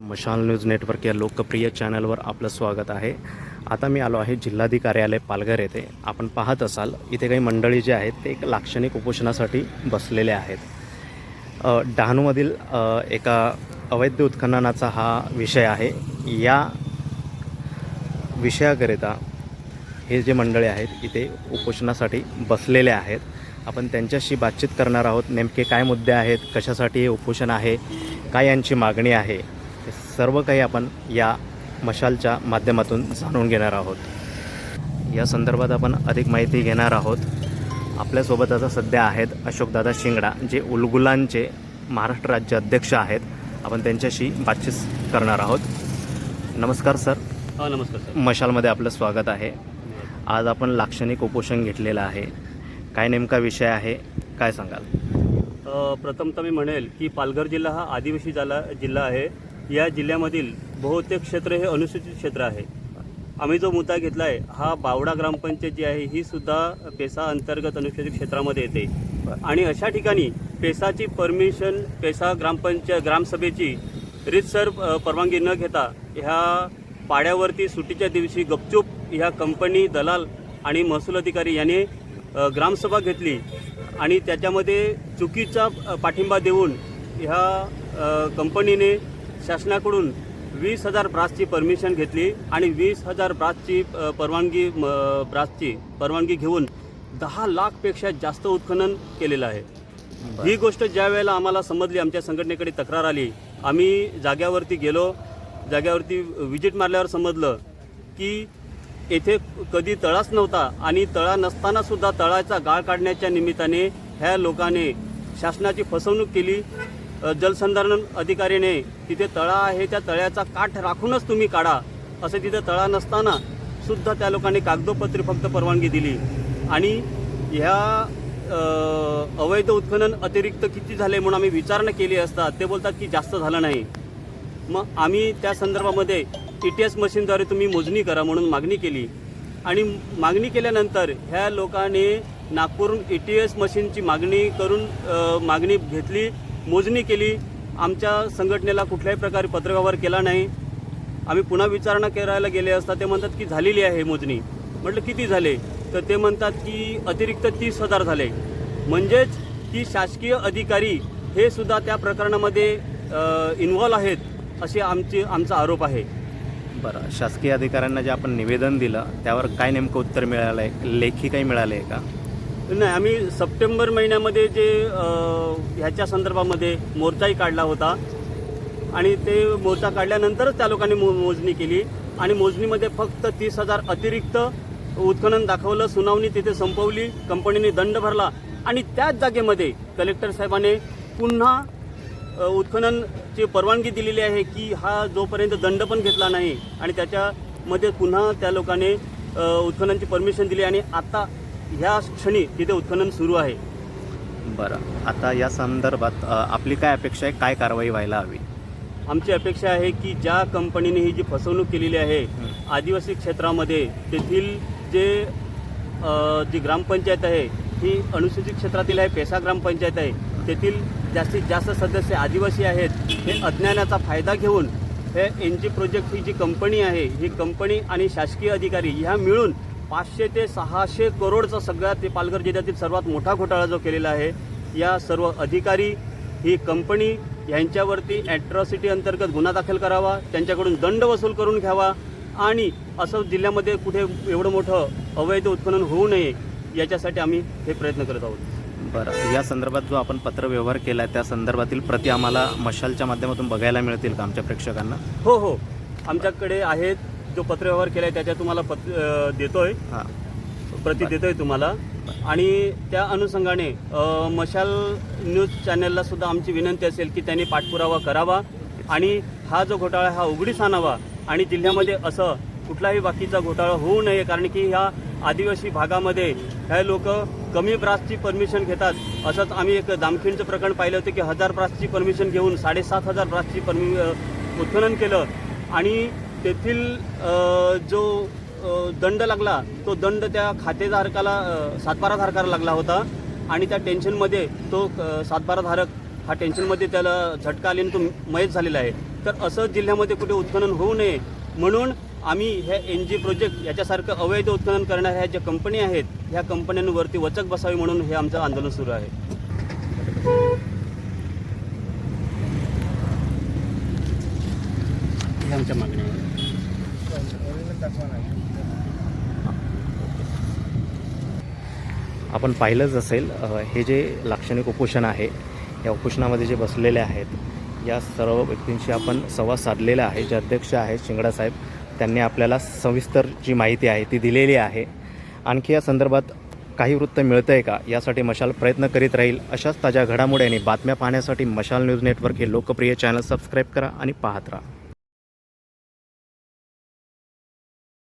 मशाल news network या लोकप्रिय चॅनलवर आपलं स्वागत आहे. आता मी आलो आहे जिल्हाधिकारी कार्यालय पालघर येथे. आपण पाहत असाल इथे काही मंडळी जे आहेत ते एक लाक्षणिक उपोषणासाठी बसलेले आहेत. डहाणूमधील एका अवैध उत्खननाचा हा विषय आहे. या विषयाकरिता हे जे मंडळी आहेत इथे उपोषणासाठी बसलेले आहेत. आपण त्यांच्याशी बातचीत करणार आहोत नेमके काय मुद्दे आहेत कशासाठी हे उपोषण आहे काय यांची मागणी आहे? सर्व काही आपण या मशालच्या माध्यमातून जाणून घेणार आहोत. या संदर्भात आपण अधिक माहिती घेणार आहोत. आपल्यासोबत आता सध्या आहेत अशोकदादा शिंगडा जे उलगुलांचे महाराष्ट्र राज्य अध्यक्ष आहेत. आपण त्यांच्याशी बातचीत करणार आहोत. नमस्कार सर. हा नमस्कार सर. मशालमध्ये आपलं स्वागत आहे. आज आपण लाक्षणिक उपोषण घेतलेलं आहे. काय नेमका विषय आहे? काय सांगाल? प्रथमतः मी म्हणेल की पालघर जिल्हा हा आदिवासी जिल्हा जिल्हा आहे. या जिल्ह्यामधील बहुतेक क्षेत्र हे अनुसूचित क्षेत्र आहे. आम्ही जो मुद्दा घेतला आहे हा बावडा ग्रामपंचायत जी आहे ही सुद्धा पेसा अंतर्गत अनुसूचित क्षेत्रामध्ये येते. आणि अशा ठिकाणी पेसाची परमिशन पेसा ग्रामपंचायत ग्रामसभेची रीतसर परवानगी न घेता ह्या पाड्यावरती सुट्टीच्या दिवशी गपचूप ह्या कंपनी दलाल आणि महसूल अधिकारी यांनी ग्रामसभा घेतली आणि त्याच्यामध्ये चुकीचा पाठिंबा देऊन ह्या कंपनीने शासनाकडून वीस हजार ब्रासची परमिशन घेतली आणि वीस हजार ब्रासची परवानगी म, ब्रासची परवानगी घेऊन दहा लाखपेक्षा जास्त उत्खनन केलेलं आहे. ही गोष्ट ज्या वेळेला आम्हाला समजली आमच्या संघटनेकडे तक्रार आली आम्ही जाग्यावरती गेलो जाग्यावरती विजिट मारल्यावर समजलं की येथे कधी तळाच नव्हता आणि तळा नसतानासुद्धा तळाचा गाळ काढण्याच्या निमित्ताने ह्या लोकांनी शासनाची फसवणूक केली जलसंधारण अधिकारीने तिथे तळा आहे त्या तळ्याचा काठ राखूनच तुम्ही काढा असं तिथे तळा नसताना सुद्धा त्या लोकांनी कागदोपत्री फक्त परवानगी दिली. आणि ह्या अवैध उत्खनन अतिरिक्त किती झाले म्हणून आम्ही विचारणा केली असता ते बोलतात की जास्त झालं नाही. मग आम्ही त्या संदर्भामध्ये ई टी एस मशीनद्वारे तुम्ही मोजणी करा म्हणून मागणी केली. आणि मागणी केल्यानंतर ह्या लोकांनी नागपूरहून ई टी एस मशीनची मागणी करून मागणी घेतली. मोजणी केली. आमच्या संघटनेला कुठल्याही प्रकारे पत्रव्यवहार केला नाही. आम्ही पुन्हा विचारणा करायला गेले असता ते म्हणतात की झालेली आहे मोजणी. म्हटलं किती झाले? तर ते म्हणतात की अतिरिक्त तीस हजार झाले. म्हणजेच की शासकीय अधिकारी हे सुद्धा त्या प्रकरणामध्ये इन्व्हॉल्व आहेत असे आमचे आमचा आरोप आहे. बरं शासकीय अधिकाऱ्यांना जे आपण निवेदन दिलं त्यावर काय नेमकं उत्तर मिळालं आहे लेखी काही मिळालं आहे का? नाही आम्ही सप्टेंबर महिन्यामध्ये जे ह्याच्या संदर्भामध्ये मोर्चाही काढला होता. आणि ते मोर्चा काढल्यानंतरच त्या लोकांनी मो मोजणी केली. आणि मोजणीमध्ये फक्त तीस हजार अतिरिक्त उत्खनन दाखवलं सुनावणी तिथे संपवली कंपनीने दंड भरला. आणि त्याच जागेमध्ये कलेक्टर साहेबाने पुन्हा उत्खननची परवानगी दिलेली आहे की हा जोपर्यंत दंड पण घेतला नाही आणि त्याच्यामध्ये पुन्हा त्या लोकांनी उत्खननची परमिशन दिली आणि आता ह्या क्षणी तिथे उत्खनन सुरू आहे. बरं. आता या संदर्भात आपली काय अपेक्षा आहे? काय कारवाई व्हायला हवी? आमची अपेक्षा आहे की ज्या कंपनीने ही जी फसवणूक केलेली आहे आदिवासी क्षेत्रामध्ये तेथील जे जी ग्रामपंचायत आहे ही अनुसूचित क्षेत्रातील आहे पेसा ग्रामपंचायत आहे तेथील जास्तीत जास्त सदस्य आदिवासी आहेत हे अज्ञानाचा फायदा घेऊन हे एन जी प्रोजेक्ट ही जी कंपनी आहे ही कंपनी आणि शासकीय अधिकारी ह्या मिळून पाचशे ते सहाशे करोडचा सगळ्यात ते पालघर जिल्ह्यातील सर्वात मोठा घोटाळा जो केलेला आहे या सर्व अधिकारी ही कंपनी यांच्यावरती ॲट्रॉसिटी अंतर्गत गुन्हा दाखल करावा त्यांच्याकडून दंड वसूल करून घ्यावा आणि असं जिल्ह्यामध्ये कुठे एवढं मोठं अवैध उत्खनन होऊ नये याच्यासाठी आम्ही हे प्रयत्न करत आहोत. बरं या संदर्भात जो आपण पत्रव्यवहार केला आहे त्या संदर्भातील प्रति आम्हाला मशालच्या माध्यमातून बघायला मिळतील का आमच्या प्रेक्षकांना? हो हो. आमच्याकडे आहेत जो पत्रव्यवहार केला आहे त्याच्या तुम्हाला पत्र देतोय. हां. प्रति देतोय तुम्हाला. आणि त्या अनुषंगाने अ, मशाल न्यूज चॅनलला सुद्धा आमची विनंती असेल की त्यांनी पाठपुरावा करावा आणि हा जो घोटाळा हा उघडीस आणावा आणि जिल्ह्यामध्ये असं कुठलाही बाकीचा घोटाळा होऊ नये कारण की ह्या आदिवासी भागामध्ये हे लोक कमी ब्रासची परमिशन घेतात. असंच आम्ही एक दामखिंडचं प्रकरण पाहिलं होतं की हजार ब्रासची परमिशन घेऊन साडेसात हजार ब्रासची परमि अ, उत्खनन केलं. आणि तेथील जो दंड लागला तो दंड त्या खातेधारकाला अ, सातबाराधारकाला लागला होता. आणि त्या टेन्शनमध्ये तो अ, सातबाराधारक हा टेन्शनमध्ये त्याला झटका आल्याने तो मयत झालेला आहे. तर असं जिल्ह्यामध्ये कुठे उत्खनन होऊ नये म्हणून आम्ही ह्या एन जी प्रोजेक्ट याच्यासारखं अवैध उत्खनन करणाऱ्या ह्या ज्या कंपनी आहेत ह्या कंपन्यांवरती वचक बसावी म्हणून हे आमचं आंदोलन सुरू आहे. आमच्या मागण्या आहे आपण पाहिलंच असेल हे जे लाक्षणिक उपोषण आहे या उपोषणामध्ये जे बसलेले आहेत या सर्व व्यक्तींशी आपण संवाद साधलेला आहे. जे अध्यक्ष आहेत शिंगडासाहेब त्यांनी आपल्याला सविस्तर जी माहिती आहे ती दिलेली आहे. आणखी या संदर्भात काही वृत्त मिळतं आहे का? यासाठी मशाल प्रयत्न करीत राहील. अशाच ताज्या घडामोडी आणि बातम्या पाहण्यासाठी मशाल न्यूज नेटवर्क हे लोकप्रिय चॅनल सबस्क्राईब करा आणि पाहत राहा.